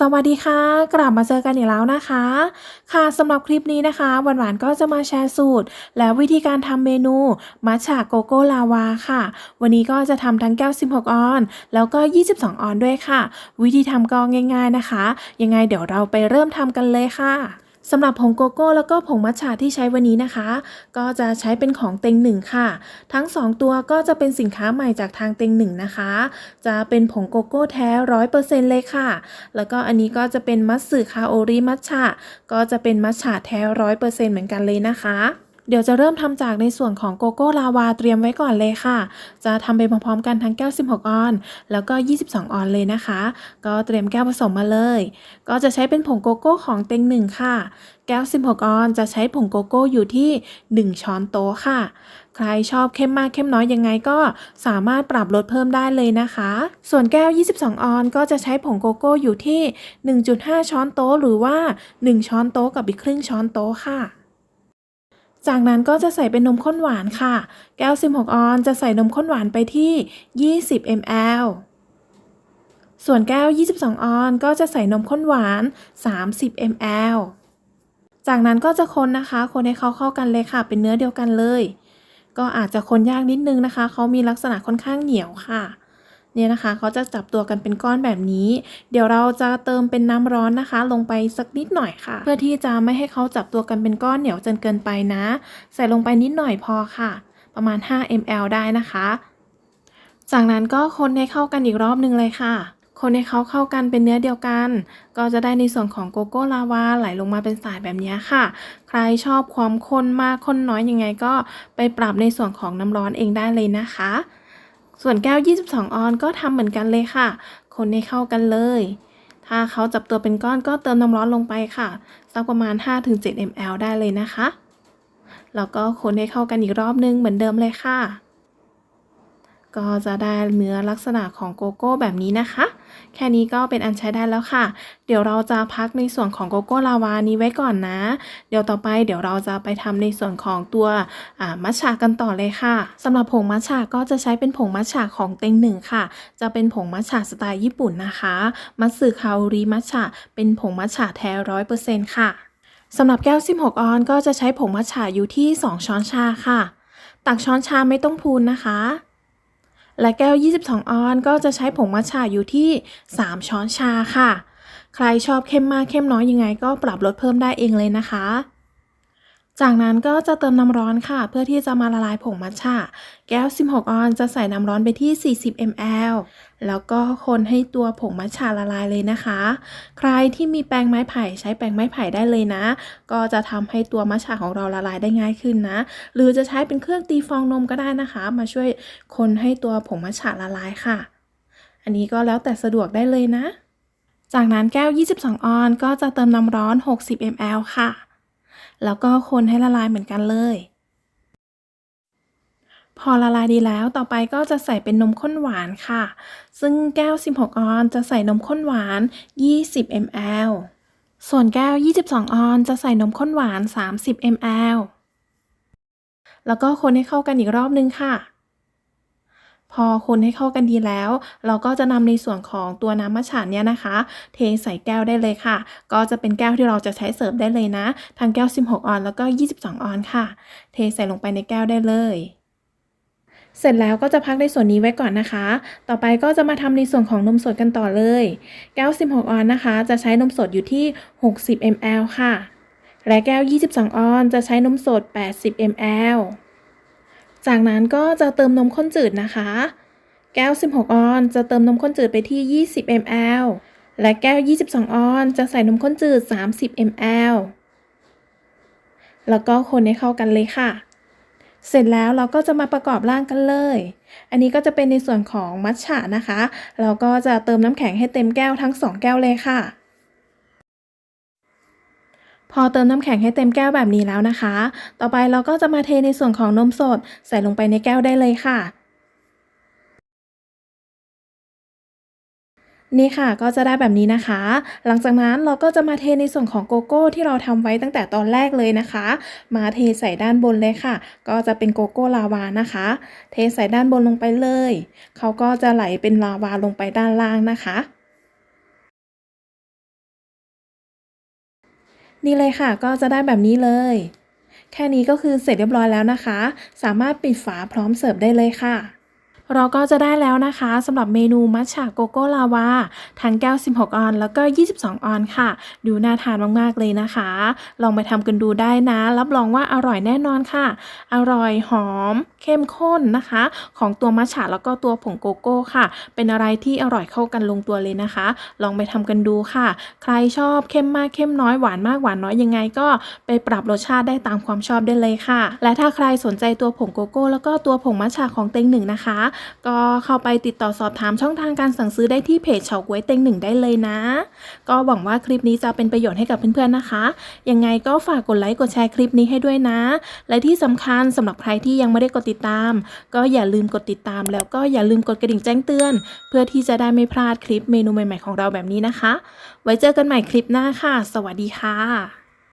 สวัสดีค่ะ กลับมาเจอกันอีกแล้วนะคะ ค่ะสำหรับคลิปนี้นะคะหวานๆก็จะมาแชร์สูตร และวิธีการทำเมนูมัทฉะโกโก้ลาวาค่ะ วันนี้ก็จะทำทั้งแก้ว 16 ออน แล้วก็ 22 ออนด้วยค่ะ วิธีทำก็ง่าย ๆนะคะ ยังไงเดี๋ยวเราไปเริ่มทำกันเลยค่ะ สำหรับผงโกโก้แล้วก็ผงมัทฉะที่ใช้วันนี้นะคะ ก็จะใช้เป็นของเต็งหนึ่งค่ะ ทั้ง 2 ตัวก็จะเป็นสินค้าใหม่จากทางเต็งหนึ่งนะคะ จะเป็นผงโกโก้แท้ร้อยเปอร์เซ็นต์เลยค่ะ แล้วก็อันนี้ก็จะเป็นมัตสึคาโอริมัทฉะก็จะเป็นมัทฉะแท้ร้อยเปอร์เซ็นต์เหมือนกันเลยนะคะ เดี๋ยวจะเริ่มทำจากในส่วนของโกโก้ลาวาเตรียมไว้ก่อนเลยค่ะ จะทำไปพร้อมๆกันทั้งแก้ว 16 ออน แล้วก็ 22 ออนเลยนะคะ ก็เตรียมแก้วผสมมาเลย ก็จะใช้เป็นผงโกโก้ของเต็งหนึ่งค่ะ แก้ว 16 ออนจะใช้ผงโกโก้อยู่ที่ 1 ช้อนโต๊ะค่ะ ใครชอบเข้มมากเข้มน้อยยังไงก็สามารถปรับลดเพิ่มได้เลยนะคะ ส่วนแก้ว 22 ออนก็จะใช้ผงโกโก้อยู่ที่ 1.5 ช้อนโต๊ะหรือว่า 1 ช้อนโต๊ะกับอีกครึ่งช้อนโต๊ะค่ะ จากนั้นก็จะใส่เป็นนมข้นหวานค่ะ แก้ว 16 ออนจะใส่นมข้นหวานไปที่ 20 ml ส่วนแก้ว 22 ออนก็จะใส่นมข้นหวาน 30 ml จากนั้นก็จะคนนะคะ คนให้เขาเข้ากันเลยค่ะ เป็นเนื้อเดียวกันเลย ก็อาจจะคนยากนิดนึงนะคะ เขามีลักษณะค่อนข้างเหนียวค่ะ เนี่ยนะคะเขาจะจับตัวกันเป็นก้อนแบบนี้ เดี๋ยวเราจะเติมเป็นน้ำร้อนนะคะ ลงไปสักนิดหน่อยค่ะ เพื่อที่จะไม่ให้เขาจับตัวกันเป็นก้อนเหนียวจนเกินไปนะ ใส่ลงไปนิดหน่อยพอค่ะ ประมาณ 5 ml ได้นะคะ จากนั้นก็คนให้เข้ากันอีกรอบนึงเลยค่ะ คนให้เขาเข้ากันเป็นเนื้อเดียวกัน ก็จะได้ในส่วนของโกโก้ลาวาไหลลงมาเป็นสายแบบนี้ค่ะ ใครชอบความข้นมากข้นน้อยยังไงก็ไปปรับในส่วนของน้ำร้อนเองได้เลยนะคะ ส่วนแก้ว 22 ออนก็ทำเหมือนกันเลยค่ะ คนให้เข้ากันเลย ถ้าเขาจับตัวเป็นก้อนก็เติมน้ำร้อนลงไปค่ะ สักประมาณ 5-7 ml ได้เลยนะคะ แล้วก็คนให้เข้ากันอีกรอบนึงเหมือนเดิมเลยค่ะ ก็จะได้เนื้อลักษณะของโกโก้แบบนี้นะคะ แค่นี้ก็เป็นอันใช้ได้แล้วค่ะ เดี๋ยวเราจะพักในส่วนของโกโก้ลาวานี้ไว้ก่อนนะ เดี๋ยวต่อไปเดี๋ยวเราจะไปทำในส่วนของตัวมัทฉะกันต่อเลยค่ะสำหรับผงมัทฉะก็จะใช้เป็นผงมัทฉะของเต็งหนึ่งค่ะ จะเป็นผงมัทฉะสไตล์ญี่ปุ่นนะคะ มัตสึคาโอริมัทฉะเป็นผงมัทฉะแท้ร้อยเปอร์เซ็นต์ค่ะสำหรับแก้ว 16 ออนก็จะใช้ผงมัทฉะอยู่ที่ 2 ช้อนชาค่ะ ตักช้อนชาไม่ต้องพูนนะคะ และแก้ว 22 ออนก็จะใช้ผงมัทฉะอยู่ที่ 3 ช้อนชาค่ะ ใครชอบเข้มมากเข้มน้อยยังไงก็ปรับลดเพิ่มได้เองเลยนะคะ จากนั้นก็จะเติมน้ำร้อนค่ะ เพื่อที่จะมาละลายผงมัทฉะแก้ว 16 ออนจะใส่น้ำร้อนไปที่ 40 ml แล้วก็คนให้ตัวผงมัทฉะละลายเลยนะคะ ใครที่มีแปรงไม้ไผ่ใช้แปรงไม้ไผ่ได้เลยนะ ก็จะทำให้ตัวมัทฉะของเราละลายได้ง่ายขึ้นนะ หรือจะใช้เป็นเครื่องตีฟองนมก็ได้นะคะ มาช่วยคนให้ตัวผงมัทฉะละลายค่ะ อันนี้ก็แล้วแต่สะดวกได้เลยนะ จากนั้นแก้ว 22 ออนก็จะเติมน้ำร้อน 60 ml ค่ะ แล้วก็คนให้ละลายเหมือนกันเลย พอละลายดีแล้วต่อไปก็จะใส่เป็นนมข้นหวานค่ะ ซึ่งแก้ว 16 ออนจะใส่นมข้นหวาน 20 ml ส่วนแก้ว 22 ออนจะใส่นมข้นหวาน 30 ml แล้วก็คนให้เข้ากันอีกรอบนึงค่ะ พอคนให้เข้ากันดีแล้ว เราก็จะนำในส่วนของตัวน้ำมัทฉะเนี่ยนะคะ เทใส่แก้วได้เลยค่ะ ก็จะเป็นแก้วที่เราจะใช้เสิร์ฟได้เลยนะ ทั้งแก้ว 16 ออนแล้วก็ 22 ออนค่ะ เทใส่ลงไปในแก้วได้เลยเสร็จแล้วก็จะพักในส่วนนี้ไว้ก่อนนะคะ ต่อไปก็จะมาทำในส่วนของนมสดกันต่อเลย แก้ว 16 ออนนะคะ จะใช้นมสดอยู่ที่ 60 ml ค่ะ และแก้ว 22 ออนจะใช้นมสด 80 ml จากนั้นก็จะเติมนมข้นจืดนะคะ แก้ว 16 ออนจะเติมนมข้นจืดไปที่ 20 ml และแก้ว 22 ออนจะใส่นมข้นจืด 30 ml แล้วก็คนให้เข้ากันเลยค่ะ เสร็จแล้วเราก็จะมาประกอบร่างกันเลย อันนี้ก็จะเป็นในส่วนของมัทฉะนะคะ เราก็จะเติมน้ำแข็งให้เต็มแก้วทั้ง 2 แก้วเลยค่ะ พอเติมน้ำแข็งให้เต็มแก้วแบบนี้แล้วนะคะ ต่อไปเราก็จะมาเทในส่วนของนมสด ใส่ลงไปในแก้วได้เลยค่ะ นี่ค่ะก็จะได้แบบนี้นะคะ หลังจากนั้นเราก็จะมาเทในส่วนของโกโก้ที่เราทำไว้ตั้งแต่ตอนแรกเลยนะคะ มาเทใส่ด้านบนเลยค่ะ ก็จะเป็นโกโก้ลาวานะคะ เทใส่ด้านบนลงไปเลย เขาก็จะไหลเป็นลาวาลงไปด้านล่างนะคะ นี่เลยค่ะก็จะได้แบบนี้เลย แค่นี้ก็คือเสร็จเรียบร้อยแล้วนะคะ สามารถปิดฝาพร้อมเสิร์ฟได้เลยค่ะ เราก็จะได้แล้วนะคะสำหรับเมนูมัทฉะโกโก้ลาวาทั้งแก้ว 16 ออน แล้วก็ 22 ออนค่ะ ดูน่าทานมากๆเลยนะคะ ลองไปทำกันดูได้นะ รับรองว่าอร่อยแน่นอนค่ะ อร่อยหอม เข้มข้นนะคะ ของตัวมัทฉะแล้วก็ตัวผงโกโก้ค่ะ เป็นอะไรที่อร่อยเข้ากันลงตัวเลยนะคะ ลองไปทำกันดูค่ะ ใครชอบเข้มมากเข้มน้อยหวานมากหวานน้อยยังไงก็ไปปรับรสชาติได้ตามความชอบได้เลยค่ะ และถ้าใครสนใจตัวผงโกโก้ แล้วก็ตัวผงมัทฉะของเต็งหนึ่งนะคะก็เข้าไปติดต่อสอบถามช่องทางการสั่งซื้อได้ที่เพจเฉาก๊วยเต็งหนึ่งได้เลยนะ ก็หวังว่าคลิปนี้จะเป็นประโยชน์ให้กับเพื่อนๆนะคะ ยังไงก็ฝากกดไลค์กดแชร์คลิปนี้ให้ด้วยนะ และที่สำคัญสำหรับใครที่ยังไม่ได้กดติดตาม ก็อย่าลืมกดติดตาม แล้วก็อย่าลืมกดกระดิ่งแจ้งเตือน เพื่อที่จะได้ไม่พลาดคลิปเมนูใหม่ๆของเราแบบนี้นะคะ ไว้เจอกันใหม่คลิปหน้าค่ะ สวัสดีค่ะ